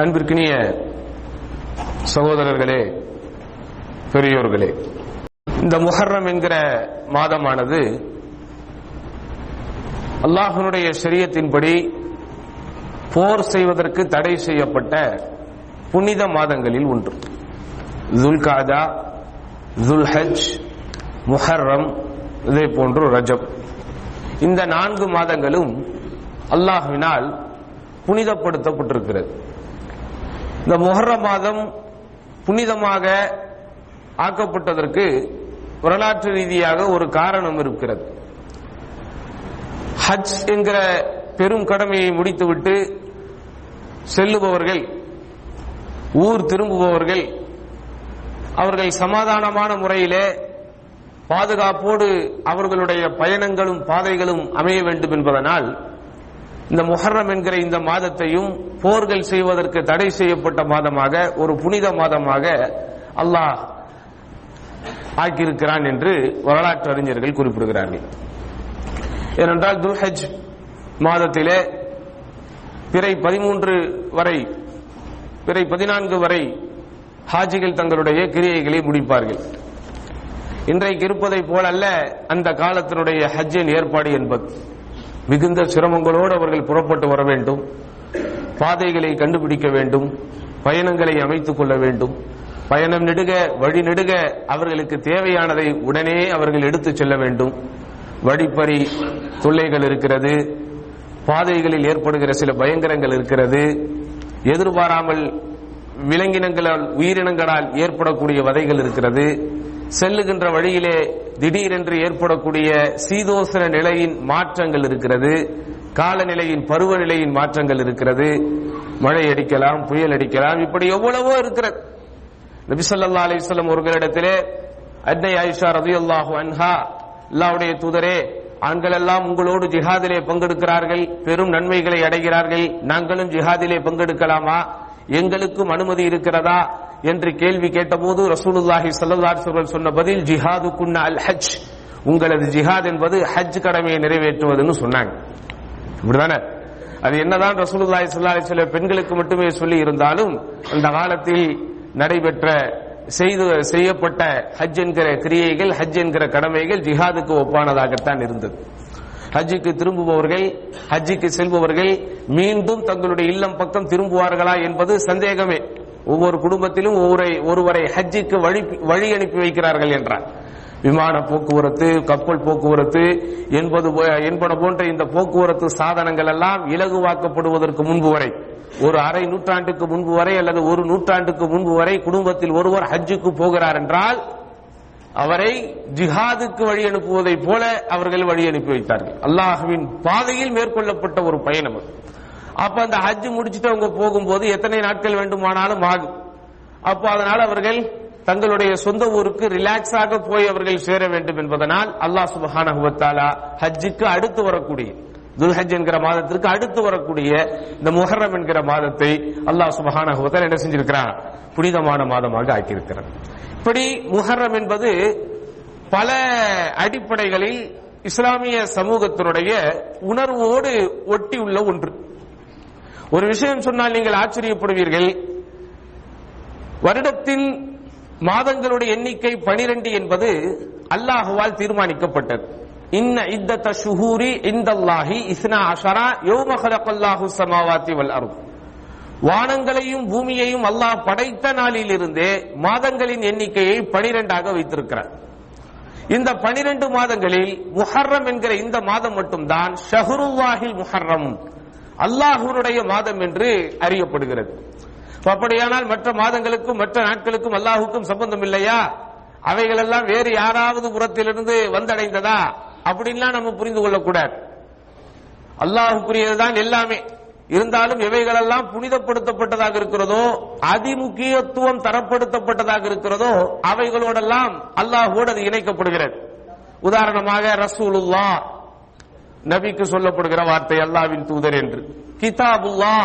அன்பிற்கினிய சகோதரர்களே பெரியோர்களே இந்த முஹர்ரம் என்கிற மாதமானது அல்லாஹனுடைய சரியத்தின்படி போர் செய்வதற்கு தடை செய்யப்பட்ட புனித மாதங்களில் ஒன்று. துல்காதா துல்ஹஜ் முஹர்ரம் இதே போன்று ரஜப். இந்த நான்கு மாதங்களும் அல்லாஹ்வினால் புனிதப்படுத்தப்பட்டிருக்கிறது. இந்த முஹர்ர மாதம் புனிதமாக ஆக்கப்பட்டதற்கு வரலாற்று ரீதியாக ஒரு காரணம் இருக்கிறது. ஹஜ் என்கிற பெரும் கடமையை முடித்துவிட்டு செல்லுபவர்கள் ஊர் திரும்புபவர்கள் அவர்கள் சமாதானமான முறையிலே பாதுகாப்போடு அவர்களுடைய பயணங்களும் பாதைகளும் அமைய வேண்டும் என்பதனால் இந்த முஹர்ரம் என்கிற இந்த மாதத்தையும் போர்கள் செய்வதற்கு தடை செய்யப்பட்ட மாதமாக ஒரு புனித மாதமாக அல்லாஹ் ஆக்கியிருக்கிறான் என்று வரலாற்று அறிஞர்கள் குறிப்பிடுகிறார்கள். ஏனென்றால் துல்ஹஜ் மாதத்திலே பிறை பதிமூன்று வரை பிறை பதினான்கு வரை ஹாஜிகள் தங்களுடைய கிரியைகளை முடிப்பார்கள். இன்றைக்கு இருப்பதை போலல்ல அந்த காலத்தினுடைய ஹஜ்ஜின் ஏற்பாடு என்பது. மிகுந்த சிரமங்களோடு அவர்கள் புறப்பட்டு வர வேண்டும். பாதைகளை கண்டுபிடிக்க வேண்டும். பயணங்களை அமைத்துக் கொள்ள வேண்டும். பயணம் நெடுக வழி நெடுக அவர்களுக்கு தேவையானதை உடனே அவர்கள் எடுத்துச் செல்ல வேண்டும். வழிப்பறி தொல்லைகள் இருக்கிறது. பாதைகளில் ஏற்படுகிற சில பயங்கரங்கள் இருக்கிறது. எதிர்பாராமல் விலங்கினங்களால் உயிரினங்களால் ஏற்படக்கூடிய வதைகள் இருக்கிறது. செல்லுகின்ற வழியிலே திடீரென்று ஏற்படக்கூடிய சீதோசன நிலையின் மாற்றங்கள் இருக்கிறது. காலநிலையின் பருவநிலையின் மாற்றங்கள் இருக்கிறது. மழை அடிக்கலாம் புயல் அடிக்கலாம் இப்படி எவ்வளவோ இருக்கிறது. நபிசல்லா அலிஸ்லாம் ஒருவரிடத்திலே அன்னை ஆயிஷா ரதியுல்லாஹு அன்ஹா அல்லாவுடைய தூதரே ஆண்கள் எல்லாம் உங்களோடு ஜிஹாதிலே பங்கெடுக்கிறார்கள் பெரும் நன்மைகளை அடைகிறார்கள் நாங்களும் ஜிஹாதிலே பங்கெடுக்கலாமா? எங்களுக்கும் அனுமதி இருக்கிறதா? என்று கேள்வி கேட்டபோது ரசூலுல்லாஹி ஸல்லல்லாஹு அலைஹி சொன்ன பதில் ஜிஹாது குன்ன அல் ஹஜ் உங்களது ஜிஹாத் என்பது ஹஜ் கடமையை நிறைவேற்றுவதுன்னு சொன்னாங்க. இப்படிதானே? அது என்னதான் ரசூலுல்லாஹி ஸல்லல்லாஹு அலைஹி வஸல்லம் பெண்களுக்கு மட்டுமே சொல்லி இருந்தாலும் அந்த காலத்தில் நடைபெற்ற செய்து செய்யப்பட்ட ஹஜ் என்கிற கிரியைகள் ஹஜ் என்கிற கடமைகள் ஜிஹாதுக்கு ஒப்பானதாகத்தான் இருந்தது. ஹஜ்ஜுக்கு திரும்புபவர்கள் ஹஜ்ஜுக்கு செல்பவர்கள் மீண்டும் தங்களுடைய இல்லம் பக்கம் திரும்புவார்களா என்பது சந்தேகமே. ஒவ்வொரு குடும்பத்திலும் ஒவ்வொரு ஒருவரை ஹஜ்ஜிக்கு வழி வழி அனுப்பி வைக்கிறார்கள் என்றார் விமான போக்குவரத்து கப்பல் போக்குவரத்து என்பது போ- என்பன போன்ற இந்த போக்குவரத்து சாதனங்கள் எல்லாம் இலகுவாக்கப்படுவதற்கு முன்பு வரை ஒரு அரை நூற்றாண்டுக்கு முன்பு வரை அல்லது ஒரு நூற்றாண்டுக்கு முன்பு வரை குடும்பத்தில் ஒருவர் ஹஜ்ஜுக்கு போகிறார் என்றால் அவரை ஜிஹாதுக்கு வழி அனுப்புவதை போல அவர்கள் வழி அனுப்பி வைத்தார்கள் அல்லாஹுவின் பாதையில் மேற்கொள்ளப்பட்ட ஒரு பயணம் அது. அப்ப அந்த ஹஜ் முடிச்சுட்டு அவங்க போகும்போது எத்தனை நாட்கள் வேண்டுமானாலும் ஆகும். அப்போ அதனால் அவர்கள் தங்களுடைய சொந்த ஊருக்கு ரிலாக்ஸாக போய் அவர்கள் சேர வேண்டும் என்பதனால் அல்லாஹ் சுபஹானஹு ஹஜ்ஜுக்கு அடுத்து வரக்கூடிய துல்ஹஜ் என்கிற மாதத்திற்கு அடுத்து வரக்கூடிய இந்த முஹர்ரம் என்கிற மாதத்தை அல்லாஹ் சுபஹான என்ன செஞ்சிருக்கிறான்? புனிதமான மாதமாக ஆக்கியிருக்கிறார் இப்படி முஹர்ரம் என்பது பல அடிப்படைகளில் இஸ்லாமிய சமூகத்தினுடைய உணர்வோடு ஒட்டி உள்ள ஒன்று. ஒரு விஷயம் சொன்னால் நீங்கள் ஆச்சரியப்படுவீர்கள். வருடத்தின் மாதங்களுடைய எண்ணிக்கை பனிரெண்டு என்பது அல்லாஹுவால் தீர்மானிக்கப்பட்டது. இன்ன இத்தத்த ஷுஹூரி இந்தல்லாஹி இஸ்னா அஷரா யௌம ஹலகல்லாஹு ஸமாவாத்தி வல் அர்த். வானங்களையும் பூமியையும் அல்லாஹ் படைத்த நாளிலிருந்தே மாதங்களின் எண்ணிக்கையை பனிரெண்டாக வைத்திருக்கிறார். இந்த பனிரெண்டு மாதங்களில் முஹர்ரம் என்கிற இந்த மாதம் மட்டும்தான் ஷஹருல்லாஹில் முஹர்ரம் அல்லாஹூனுடைய மாதம் என்று அறியப்படுகிறது. அப்படியானால் மற்ற மாதங்களுக்கும் மற்ற நாட்களுக்கும் அல்லாஹுக்கும் சம்பந்தம் இல்லையா? அவைகள் எல்லாம் வேறு யாராவது புறத்திலிருந்து வந்தடைந்ததா? அப்படின்லாம் நம்ம புரிந்து கொள்ளக்கூடாது. அல்லாஹுக்குரியதுதான் எல்லாமே. இருந்தாலும் இவைகளெல்லாம் புனிதப்படுத்தப்பட்டதாக இருக்கிறதோ அதிமுக்கியத்துவம் தரப்படுத்தப்பட்டதாக இருக்கிறதோ அவைகளோடெல்லாம் அல்லாஹோடு அது இணைக்கப்படுகிறது. உதாரணமாக ரசூலுல்லா நபிக்கு சொல்லப்படுகிற வார்த்தை அல்லாவின் தூதர் என்று. கிதாபுல்லா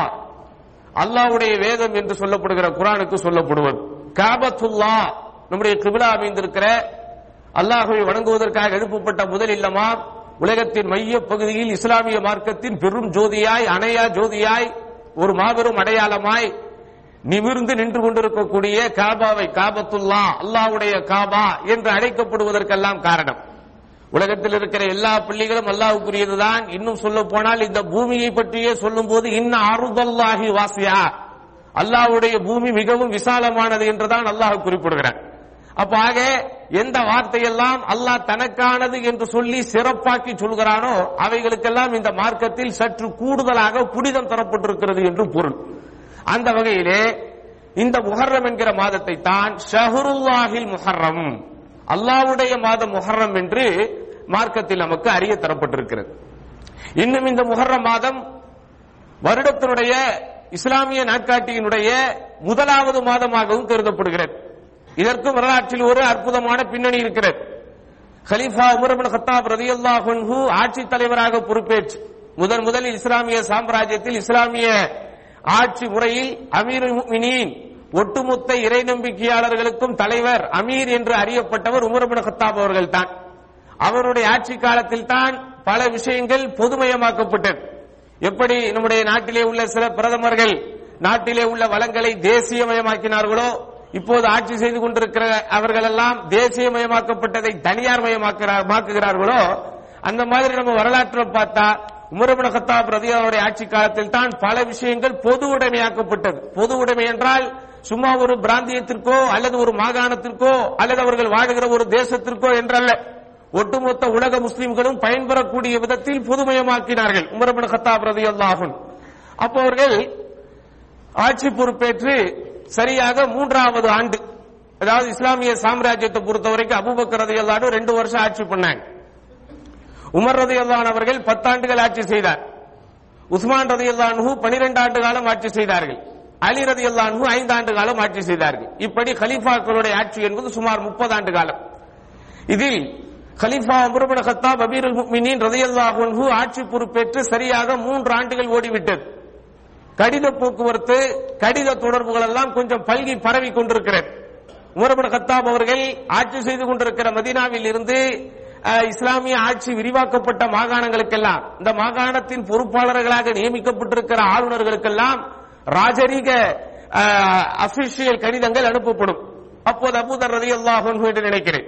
அல்லாஹ்வுடைய வேதம் என்று சொல்லப்படுகிற குரானுக்கு சொல்லப்படுவது. காபத்துல்லா நம்முடைய கிபிலா அமைந்திருக்கிற அல்லாஹுவை வணங்குவதற்காக எழுப்பப்பட்ட முதல் இல்லமா உலகத்தின் மைய பகுதியில் இஸ்லாமிய மார்க்கத்தின் பெரும் ஜோதியாய் அணையா ஜோதியாய் ஒரு மாபெரும் அடையாளமாய் நிமிர்ந்து நின்று கொண்டிருக்கக்கூடிய காபாவை காபத்துல்லா அல்லாஹ்வுடைய காபா என்று அழைக்கப்படுவதற்கெல்லாம் காரணம். உலகத்தில் இருக்கிற எல்லா பிள்ளைகளும் அல்லாஹ்வுக்குரியதுதான். இன்னும் சொல்ல போனால் இந்த பூமியை பற்றியே சொல்லும் போது இன்ன அருதல்லாஹி வாசியா. அல்லாஹ்வுடைய பூமி மிகவும் விசாலமானது என்றுதான் அல்லாஹ் குறிப்பிடுகிறார் அப்ப ஆக எந்த வார்த்தையெல்லாம் அல்லாஹ் தனக்கானது என்று சொல்லி சிறப்பாக்கி சொல்கிறானோ அவைகளுக்கெல்லாம் இந்த மார்க்கத்தில் சற்று கூடுதலாக புனிதம் தரப்பட்டிருக்கிறது என்று பொருள். அந்த வகையிலே இந்த முஹர்ரம் என்கிற மாதத்தை தான் ஷஹருல்லாஹில் முஹர்ரம். அல்லாஹ்வுடைய மாதம் முஹர்ரம் என்று மார்க்கத்தில் நமக்கு அறிய தரப்பட்டிருக்கிறது. இன்னும் இந்த முஹர்ரம் மாதம் வருடத்தினுடைய இஸ்லாமிய நாட்காட்டியினுடைய முதலாவது மாதமாகவும் கருதப்படுகிறது. இதற்கு வரலாற்றில் ஒரு அற்புதமான பின்னணி இருக்கிறது. ஹலீஃபா உமர் ஹத்தாப் கத்தாப் ரலியல்லாஹு ஆட்சி தலைவராக பொறுப்பேற்று முதன் முதலில் இஸ்லாமிய சாம்ராஜ்யத்தில் இஸ்லாமிய ஆட்சி முறையில் அமீர் ஒட்டுமொத்த இறை நம்பிக்கையாளர்களுக்கும் தலைவர் அமீர் என்று அறியப்பட்டவர் உமர் ஹத்தாப் கத்தாப் அவர்கள் தான் அவருடைய ஆட்சி காலத்தில் தான் பல விஷயங்கள் பொதுமயமாக்கப்பட்டது. எப்படி நம்முடைய நாட்டிலே உள்ள சில பிரதமர்கள் நாட்டிலே உள்ள வளங்களை தேசியமயமாக்கினார்களோ இப்போது ஆட்சி செய்து கொண்டிருக்கிற அவர்கள் எல்லாம் தேசியமயமாக்கப்பட்டதை தனியார் மயமாக்குகிறார்களோ அந்த மாதிரி நம்ம வரலாற்றில் பார்த்தா உமரபுன கத்தாப் ரதியாவுடைய ஆட்சி காலத்தில் தான் பல விஷயங்கள் பொது உடைமையாக்கப்பட்டது. பொது உடைமை என்றால் சும்மா ஒரு பிராந்தியத்திற்கோ அல்லது ஒரு மாகாணத்திற்கோ அல்லது அவர்கள் வாழுகிற ஒரு தேசத்திற்கோ என்றல்ல. ஒட்டுமொத்த உலக முஸ்லிம்களும் பயன்பெறக்கூடிய விதத்தில் புதுமயமாக்கினார்கள். உமரபின் கத்தாப் ரதி அல்லாஹும் அப்போ அவர்கள் ஆட்சி பொறுப்பேற்று சரியாக மூன்றாவது ஆண்டு அதாவது இஸ்லாமிய சாம்ராஜ்யத்தை பொறுத்த வரைக்கும் அபுபக்கர் ரதி அல்லாடு ரெண்டு வருஷம் ஆட்சி பண்ணாங்க. உமர் ரதி அல்லான் அவர்கள் பத்தாண்டுகள் ஆட்சி செய்தார். உஸ்மான் ரதி அல்லான்ஹு பனிரெண்டு ஆண்டு காலம் ஆட்சி செய்தார்கள். அலி ரதி அல்லான்ஹு ஐந்து ஆண்டு காலம் ஆட்சி செய்தார்கள். இப்படி கலீஃபாக்களுடைய ஆட்சி என்பது சுமார் முப்பது ஆண்டு காலம். இதில் கலீஃபா உமர்பின் கத்தாப் அபீருல் முஃமினீன் ரதையல்லாஹு ஆட்சி பொறுப்பேற்று சரியாக மூன்று ஆண்டுகள் ஓடிவிட்டது. கடித போக்குவரத்து கடித தொடர்புகள் எல்லாம் கொஞ்சம் பல்கி பரவி கொண்டிருக்கிறது. உமர்பின் கத்தாப் அவர்கள் ஆட்சி செய்து கொண்டிருக்கிற மதீனாவில் இருந்து இஸ்லாமிய ஆட்சி விரிவாக்கப்பட்ட மாகாணங்களுக்கெல்லாம் இந்த மாகாணத்தின் பொறுப்பாளர்களாக நியமிக்கப்பட்டிருக்கிற ஆளுநர்களுக்கெல்லாம் ராஜரீக அபிஷியல் கடிதங்கள் அனுப்பப்படும். அப்போது அபூதர் ரதி அல்லாஹ் என்று நினைக்கிறேன்.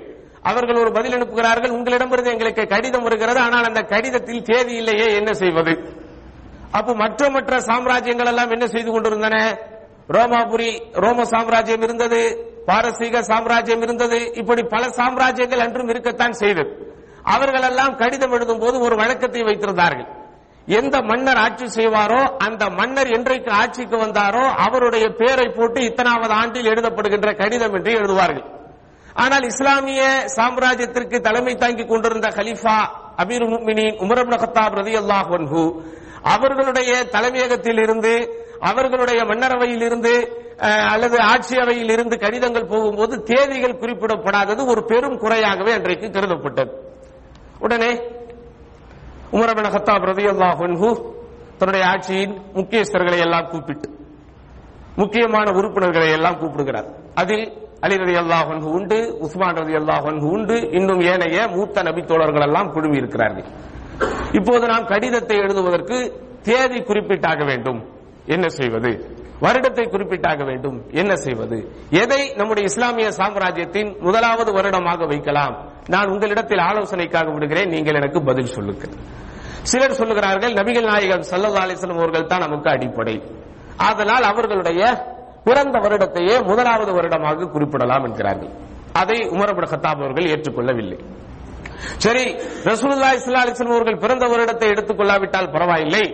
அவர்கள் ஒரு பதில் அனுப்புகிறார்கள் உங்களிடமிருந்து எங்களுக்கு கடிதம் வருகிறது ஆனால் அந்த கடிதத்தில் தேதி இல்லையே என்ன செய்வது? அப்போ மற்ற மற்ற சாம்ராஜ்யங்கள் எல்லாம் என்ன செய்து கொண்டிருந்தன? ரோமாபுரி ரோம சாம்ராஜ்யம் இருந்தது பாரசீக சாம்ராஜ்யம் இருந்தது இப்படி பல சாம்ராஜ்யங்கள் அன்றும் இருக்கத்தான் செய்தது. அவர்கள் எல்லாம் கடிதம் எழுதும் போது ஒரு வழக்கத்தை வைத்திருந்தார்கள். எந்த மன்னர் ஆட்சி செய்வாரோ அந்த மன்னர் என்றைக்கு ஆட்சிக்கு வந்தாரோ அவருடைய பெயரை போட்டு இத்தனாவது ஆண்டில் எழுதப்படுகின்ற கடிதம் என்று எழுதுவார்கள். ஆனால் இஸ்லாமிய சாம்ராஜ்யத்திற்கு தலைமை தாங்கிக் கொண்டிருந்த ஹலிஃபா அமீர் முக்மினின் உமர் இப்னு கத்தாப் ரலியல்லாஹு அன்ஹு அவர்களுடைய தலைமையகத்தில் இருந்து அவர்களுடைய மன்னரவையில் இருந்து அல்லது ஆட்சி அவையில் இருந்து கடிதங்கள் போகும்போது தேதிகள் குறிப்பிடப்படாதது ஒரு பெரும் குறையாகவே அன்றைக்கு கருதப்பட்டது. உடனே உமர் இப்னு கத்தாப் ரலியல்லாஹு தன்னுடைய ஆட்சியின் முக்கியஸ்தர்களை எல்லாம் கூப்பிட்டு முக்கியமான உறுப்பினர்களை எல்லாம் கூப்பிடுகிறார். அதில் அலி ரதி அல்லாஹ் உண்டு உஸ்மான் ரதி அல்லாஹ் உண்டு இன்னும் ஏனைய மூத்த நபி தோழர்கள் எல்லாம் குழுமி இருக்கிறார்கள் இப்போது நாம் கடிதத்தை எழுதுவதற்கு தேதி குறிப்பிட்டாக வேண்டும். என்ன செய்வது? வருடத்தை குறிப்பிட்டாக வேண்டும். என்ன செய்வது? எதை நம்முடைய இஸ்லாமிய சாம்ராஜ்யத்தின் முதலாவது வருடமாக வைக்கலாம். நான் உங்களிடத்தில் ஆலோசனைக்காக விடுகிறேன். நீங்கள் எனக்கு பதில் சொல்லுங்கள். சிலர் சொல்லுகிறார்கள் நபிகள் நாயகம் சல்லா அலிஸ்லம் அவர்கள் தான் நமக்கு அடிப்படை. ஆதலால் அவர்களுடைய பிறந்த வருடத்தையே முதலாவது வருடமாக குறிப்பிடலாம் என்கிறார்கள். அதை உமரபுட கத்தாப் அவர்கள் ஏற்றுக்கொள்ளவில்லை. சரி ரசூலுல்லா இஸ்லா அலிஸ்லம் அவர்கள் பிறந்த வருடத்தை எடுத்துக்கொள்ளாவிட்டால் பரவாயில்லை.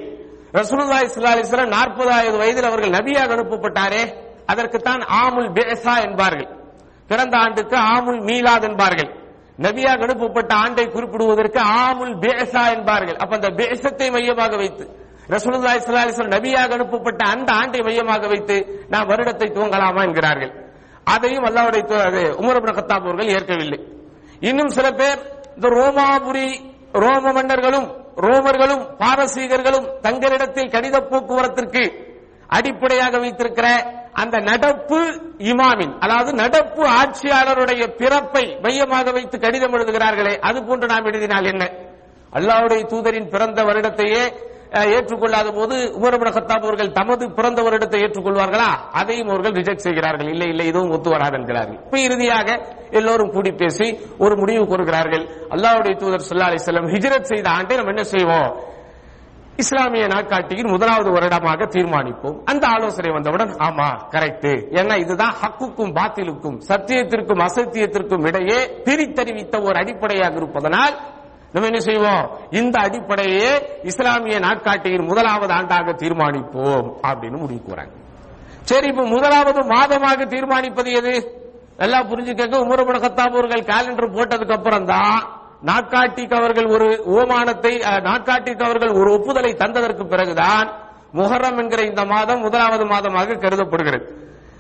ரசூலுல்லா இஸ்லா அலிஸ்லாம் நாற்பதாவது வயதில் அவர்கள் நபியாக அனுப்பப்பட்டாரே அதற்குத்தான் ஆமுல் பேசா என்பார்கள். பிறந்த ஆண்டுக்கு ஆமுல் மீலாத் என்பார்கள். நபியாக அனுப்பப்பட்ட ஆண்டை குறிப்பிடுவதற்கு ஆமுல் பேசா என்பார்கள். அப்ப அந்த பேசத்தை மையமாக வைத்து ரசூலுல்லாஹி ஸல்லல்லாஹு நபியாக அனுப்பப்பட்ட அந்த ஆண்டை மையமாக வைத்து நாம் வருடத்தை துவங்கலாமா என்கிறார்கள். அதையும் அல்லாவுடைய தூதர் கத்தாப் அவர்கள் ஏற்கவில்லை. இன்னும் சில பேர் இந்த ரோமாபுரி ரோம மன்னர்களும் ரோமர்களும் பாரசீகர்களும் தங்களிடத்தில் கடித போக்குவரத்திற்கு அடிப்படையாக வைத்திருக்கிற அந்த நடப்பு இமாமின் அதாவது நடப்பு ஆட்சியாளருடைய பிறப்பை மையமாக வைத்து கடிதம் எழுதுகிறார்களே அது போன்று நாம் எழுதினால் என்ன? அல்லாவுடைய தூதரின் பிறந்த வருடத்தையே ஏற்றுக்கொள்ளாத போது உமரபுன கத்தாப் அவர்கள் தமது பிறந்த வருடத்தை ஏற்றுக்கொள்வார்களா? அதையும் அவர்கள் ரிஜெக்ட் செய்கிறார்கள். இல்லை இல்லை இதுவும் ஒத்து வராது என்கிறார்கள். இப்ப இறுதியாக எல்லோரும் கூடி பேசி ஒரு முடிவு கூறுகிறார்கள். அல்லாவுடைய தூதர் ஸல்லல்லாஹு அலைஹி வஸல்லம் ஹிஜ்ரத் செய்த ஆண்டை நம்ம என்ன செய்வோம்? இஸ்லாமிய நாட்காட்டியின் முதலாவது வருடமாக தீர்மானிப்போம். அந்த ஆலோசனை வந்தவுடன் ஆமா கரெக்ட் ஏன்னா இதுதான் ஹக்குக்கும் பாத்திலுக்கும் சத்தியத்திற்கும் அசத்தியத்திற்கும் இடையே பிரித்தறிவித்த ஒரு அடிப்படையாக இருப்பதனால் நம்ம என்ன செய்வோம்? இந்த அடிப்படையே இஸ்லாமிய நாட்காட்டியின் முதலாவது ஆண்டாக தீர்மானிப்போம் அப்படின்னு முடிவு கூறாங்க சரி இப்ப முதலாவது மாதமாக தீர்மானிப்பது எது? எல்லாம் புரிஞ்சுக்க உமரபுட கத்தாப் அவர்கள் கேலண்டர் போட்டதுக்கு அப்புறம் தான் நாட்காட்டிக்கு அவர்கள் ஒரு ஓமானத்தை நாட்காட்டிக்கு அவர்கள் ஒரு ஒப்புதலை தந்ததற்கு பிறகுதான் முஹர்ரம் என்கிற இந்த மாதம் முதலாவது மாதமாக கருதப்படுகிறது.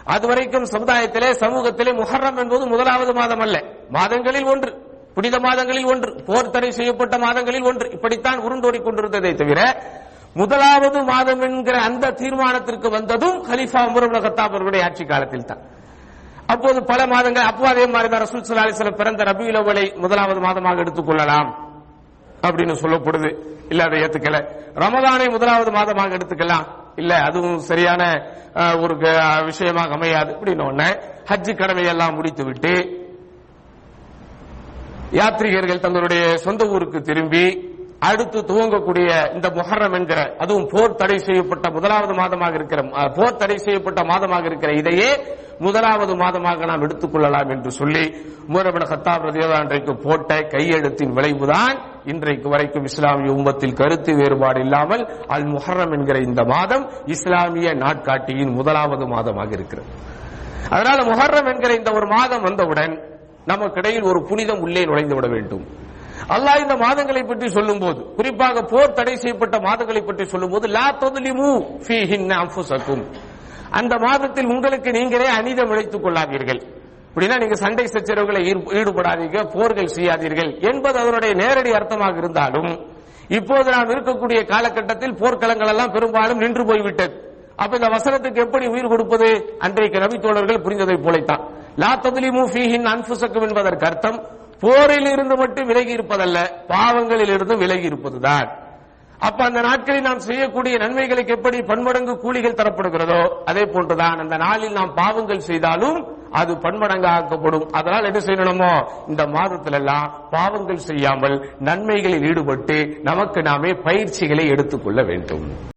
அதுவரைக்கும் சமுதாயத்திலே சமூகத்திலே முஹர்ரம் என்பது முதலாவது மாதம் அல்ல மாதங்களில் ஒன்று. புனித மாதங்களில் ஒன்று போர் தடை செய்யப்பட்ட மாதங்களில் ஒன்று. இப்படித்தான் உருண்டோடிக் கொண்டிருந்ததை தவிர முதலாவது மாதம் என்கிற அந்த தீர்மானத்திற்கு வந்ததும் கலிஃபா உமர் இப்னு கத்தாப் அவர்களுடைய ஆட்சி காலத்தில் தான் அப்போது பல மாதங்கள் அப்போ அதே மாதிரி தான் ரசூல் பிறந்த ரபியுல் முதலாவது மாதமாக எடுத்துக்கொள்ளலாம் அப்படின்னு சொல்லப்படுது. இல்ல அதை ஏத்துக்கல. ரமதானை முதலாவது மாதமாக எடுத்துக்கலாம். இல்ல அதுவும் சரியான ஒரு க- விஷயமாக அமையாது. அப்படின்னு ஒன்னு ஹஜ்ஜு கடமையெல்லாம் முடித்து விட்டு யாத்ரீகர்கள் தங்களுடைய சொந்த ஊருக்கு திரும்பி அடுத்து துவங்கக்கூடிய இந்த முஹர்ரம் என்கிற அதுவும் போர் தடை செய்யப்பட்ட முதலாவது மாதமாக இருக்கிற அஹ், போர் தடை செய்யப்பட்ட மாதமாக இருக்கிற இதையே முதலாவது மாதமாக நாம் எடுத்துக்கொள்ளலாம் என்று சொல்லி மூரபன ஹத்தாப் ரதியல்லாஹு அன்றைக்கு போட்ட கையெழுத்தின் விளைவுதான் இன்றைக்கு வரைக்கும் இஸ்லாமிய உம்மத்தில் கருத்து வேறுபாடு இல்லாமல் அல் முஹர்ரம் என்கிற இந்த மாதம் இஸ்லாமிய நாட்காட்டியின் முதலாவது மாதமாக இருக்கிறது. அதனால முஹர்ரம் என்கிற இந்த ஒரு மாதம் வந்தவுடன் நமக்கிடையில் ஒரு புனிதம் உள்ளே நுழைந்து விட வேண்டும். அல்லாஹ் இந்த மாதங்களை பற்றி சொல்லும்போது குறிப்பாக போர் தடை செய்யப்பட்ட மாதங்களை பற்றி சொல்லும்போது லா தொதுலிமு ஃபீஹின்ன அந்த மாதத்தில் உங்களுக்கு நீங்களே அநீதம் விளைத்துக் கொள்ளாதீர்கள். அப்படின்னா நீங்க சண்டை சச்சரவுகளை ஈடு- ஈடுபடாதீங்க போர்கள் செய்யாதீர்கள் என்பது அதனுடைய நேரடி அர்த்தமாக இருந்தாலும் இப்போது நாம் இருக்கக்கூடிய காலகட்டத்தில் போர்க்களங்கள் எல்லாம் பெரும்பாலும் நின்று போய்விட்டது. அப்ப இந்த வசனத்துக்கு எப்படி உயிர் கொடுப்பது? அன்றைக்கு நபி தோழர்கள் புரிந்ததை போலைத்தான். லா ததுலிமு ஃபீஹின் என்பதற்கு அர்த்தம் போரில் இருந்து மட்டும் விலகி இருப்பதல்ல பாவங்களில் இருந்து விலகி இருப்பதுதான். அப்ப அந்த நாட்களில் நாம் செய்யக்கூடிய நன்மைகளுக்கு எப்படி பன்மடங்கு கூலிகள் தரப்படுகிறதோ அதே போன்றுதான் அந்த நாளில் நாம் பாவங்கள் செய்தாலும் அது பன்மடங்கு ஆக்கப்படும் அதனால் என்ன செய்யணுமோ இந்த மாதத்துல எல்லாம் பாவங்கள் செய்யாமல் நன்மைகளில் ஈடுபட்டு நமக்கு நாமே பயிற்சிகளை எடுத்துக்கொள்ள வேண்டும்.